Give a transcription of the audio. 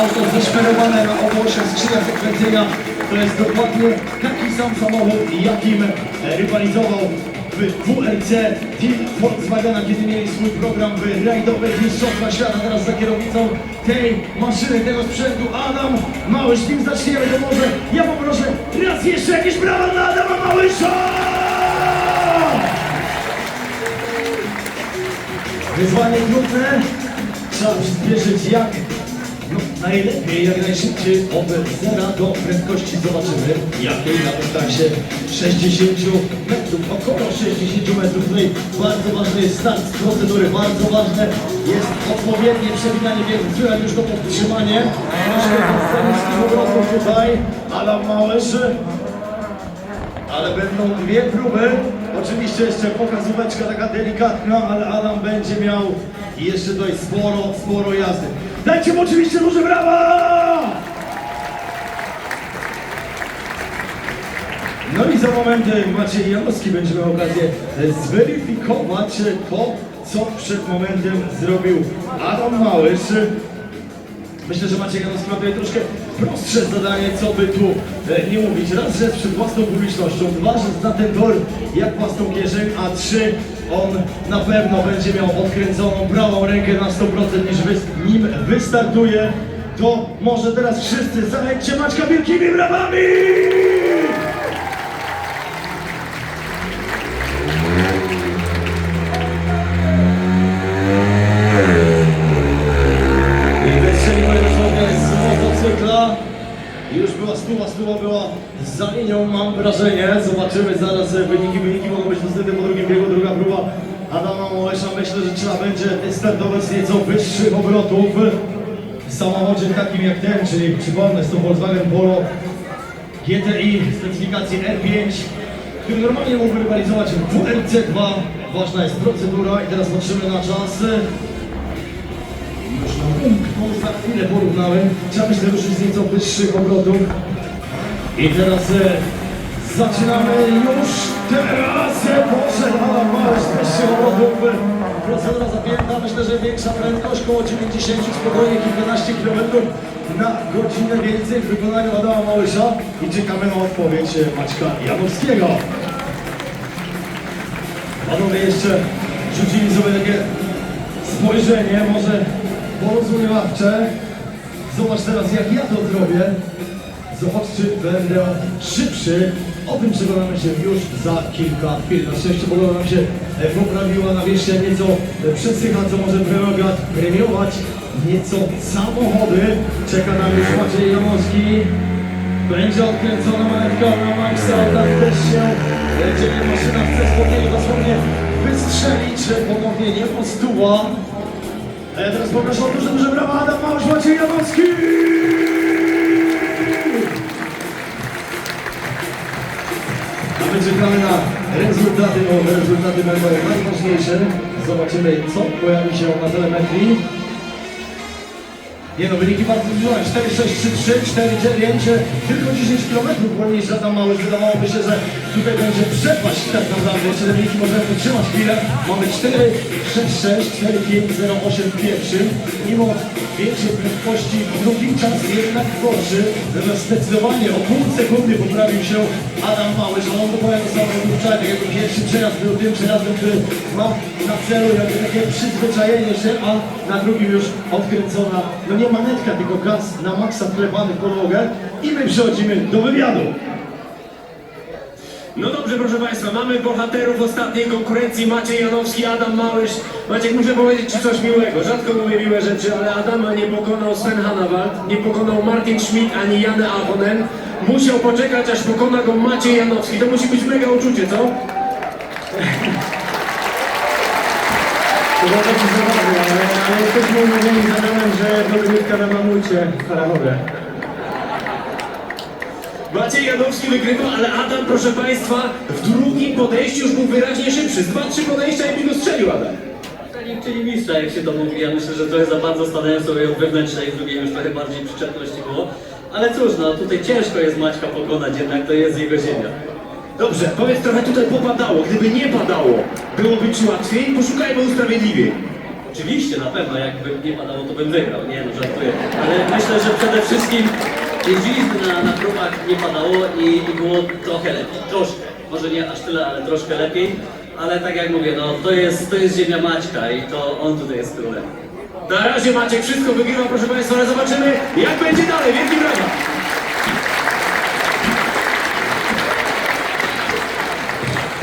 auto zeszperowane na obu osiach skrzyniach zakręcenia. To jest dokładnie taki sam samochód, jakim e, rywalizował w WRC Team Volkswagena, kiedy mieli swój program w rajdowej mistrzostwa świata. Teraz za kierownicą tej maszyny, tego sprzętu Adam Małysz. Nim zaczniemy, to może ja poproszę raz jeszcze jakieś brawa dla Adama Małysza! Wyzwanie trudne, trzeba przyspieszyć jak najlepiej, jak najszybciej od zera do prędkości zobaczymy jakiej na dystansie 60 metrów, około 60 metrów. Tutaj bardzo ważny jest start z procedury, bardzo ważne jest odpowiednie przewinanie biegu. Słychać już to podtrzymanie. Scenickich obrotów tutaj. Adam Małysz ale będą dwie próby. Oczywiście jeszcze pokazóweczka taka delikatna, ale Adam będzie miał jeszcze tutaj sporo, sporo jazdy. Dajcie mu oczywiście duże brawa! No i za moment Maciej Janowski będzie miał okazję zweryfikować to, co przed momentem zrobił Adam Małysz. Myślę, że Maciej Janowski ma tutaj troszkę prostsze zadanie, co by tu e, nie mówić. Raz, że przed własną publicznością, dwa, że zna ten tor jak własną kieszeń, a trzy, on na pewno będzie miał odkręconą prawą rękę na 100% niż wy, nim wystartuje. To może teraz wszyscy zalejcie Maćka wielkimi brawami! Już była za mam wrażenie. Zobaczymy zaraz e, wyniki. Wyniki mogą być dostępne po drugim biegu. Druga próba Adama Mołesza. Myślę, że trzeba będzie startować z nieco wyższych obrotów. W samochodzie takim jak ten, czyli przypomnę, jest to Volkswagen Polo GTI specyfikacji R5, który normalnie mógłby rywalizować w WRC2. Ważna jest procedura i teraz patrzymy na czas. Bo za chwilę porównałem. Trzeba myślę ruszyć z nieco wyższych obrotów. I teraz e, zaczynamy już teraz. E, poszedł Adam Małysz z wyższych obrotów. Procedura zapięta, myślę, że większa prędkość, około 90, spokojnie kilkanaście kilometrów na godzinę więcej w wykonaniu Adama Małysza. I czekamy na odpowiedź e, Maćka Janowskiego. Panowie jeszcze rzucili sobie takie spojrzenie, może porozumiewawcze. Zobacz teraz jak ja to zrobię. Zobacz czy będę szybszy. O tym przekonamy się już za kilka chwil. Na szczęście pogoda nam się e, poprawiła, nawierzchnia nieco e, przesycha, co może premiować, premiować nieco samochody. Czeka nam już Maciej Janowski. Będzie odkręcona manetka na Maxa, tak też się e, dzieje. Maszyna chce spokojnie dosłownie wystrzelić, ponownie nie postuwa. A ja teraz poproszę o duże, duże brawa Adam Małysz, Maciej Janowski! A my czekamy na rezultaty, bo rezultaty będą najważniejsze. Zobaczymy, co pojawi się na telemetrii. Nie no, wyniki bardzo zbliżone. 4, 6, 3, 3, 4, 9, tylko 10 km wolniejszy Adam Mały. Wydawałoby się, że tutaj będzie przepaść tak naprawdę. Jeszcze te wyniki możemy wytrzymać chwilę. Mamy 4, 6, 6, 4, 5, 0, 8 w pierwszym. Mimo większej prędkości w drugim czas jednak gorszy. Zdecydowanie o pół sekundy poprawił się Adam Mały, że on powiem do samego wczoraj, tak jakby pierwszy przejazd był tym przejazdem, który ma na celu jakby takie przyzwyczajenie się, a na drugim już odkręcona, no nie manetka, tylko gaz na maksa wklepany w podłogę i my przechodzimy do wywiadu. No dobrze, proszę Państwa, mamy bohaterów ostatniej konkurencji, Maciej Janowski, Adam Małysz. Maciek, muszę powiedzieć Ci coś miłego. Rzadko mówię miłe rzeczy, ale Adama nie pokonał Sven Hannawald, nie pokonał Martin Schmidt ani Janne Ahonen. Musiał poczekać, aż pokona go Maciej Janowski. To musi być mega uczucie, co? To było takie zabawne, ale, jesteśmy umówieni z Adamem, że Dominika na mamucie w Farachowie. Maciej Janowski wygrywa, ale Adam, proszę Państwa, w drugim podejściu już był wyraźnie szybszy. Z dwa, trzy podejścia i mi go strzelił Adam. Czyli, czyli mistrza, jak się to mówi. Ja myślę, że trochę za bardzo stanąłem sobie od wewnętrznej, w drugiej już trochę bardziej przyczepności było. Ale cóż, no tutaj ciężko jest Maćka pokonać, jednak to jest jego ziemia. Dobrze, powiedz trochę tutaj popadało. Gdyby nie padało, byłoby Ci łatwiej? Poszukajmy usprawiedliwień. Oczywiście, na pewno, jakby nie padało, to bym wygrał, nie no, żartuję. Ale myślę, że przede wszystkim jeździliśmy na, na próbach, nie padało i, i było trochę lepiej, troszkę. Może nie aż tyle, ale troszkę lepiej. Ale tak jak mówię, no to jest, to jest ziemia Maćka i to on tutaj jest królem. Na razie Maciek wszystko wygrywa, proszę Państwa, ale zobaczymy jak będzie dalej. Wielkie